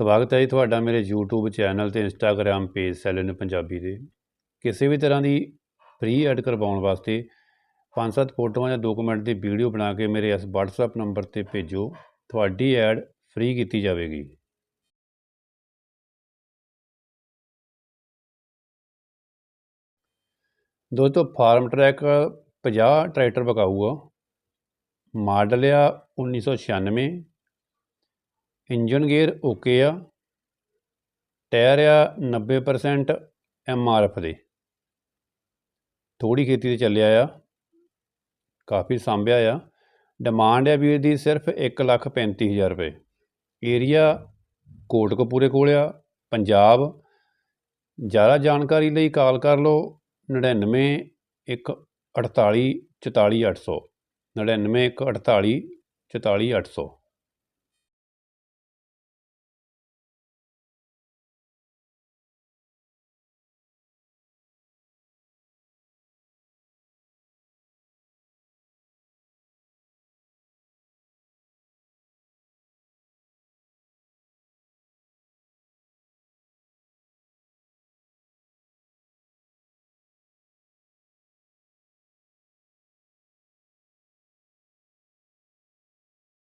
ਸਵਾਗਤ ਹੈ ਜੀ ਤੁਹਾਡਾ ਮੇਰੇ YouTube ਚੈਨਲ ਤੇ Instagram ਪੇਜ ਸੈਲਨ ਪੰਜਾਬੀ ਦੇ। ਕਿਸੇ ਵੀ ਤਰ੍ਹਾਂ ਦੀ ਫ੍ਰੀ ਐਡ ਕਰਵਾਉਣ ਵਾਸਤੇ ਪੰਜ ਸੱਤ ਫੋਟੋਆਂ ਜਾਂ 2 ਦੀ ਵੀਡੀਓ ਬਣਾ ਕੇ ਮੇਰੇ ਇਸ WhatsApp ਨੰਬਰ ਤੇ ਭੇਜੋ। ਤੁਹਾਡੀ ਐਡ ਫ੍ਰੀ ਕੀਤੀ ਜਾਵੇਗੀ। ਦੋਸਤੋ, ਫਾਰਮ ਟਰੈਕ 50 ਟਰੈਕਟਰ ਵਿਕਾਊ ਆ ਮਾਡਲ ਆ 1996 ਇੰਜਨ ਗੇਅਰ ਓਕੇ ਆ। ਟਾਇਰ ਆ 90% ਐਮ ਆਰ ਐਫ ਦੇ। ਥੋੜੀ ਖੇਤੀ ਤੇ ਚੱਲਿਆ ਆ। ਕਾਫੀ ਸਾਂਭਿਆ ਆ। ਡਿਮਾਂਡ ਆ ਵੀਰ ਦੀ ਸਿਰਫ 135000 ਰੁਪਏ। ਏਰੀਆ ਕੋਟਕਪੂਰੇ ਕੋਲ ਆ, ਪੰਜਾਬ। ਜ਼ਿਆਦਾ ਜਾਣਕਾਰੀ ਲਈ ਕਾਲ ਕਰ ਲਓ 99 ਇੱਕ 48 44 800 99 ਇੱਕ 48 44 800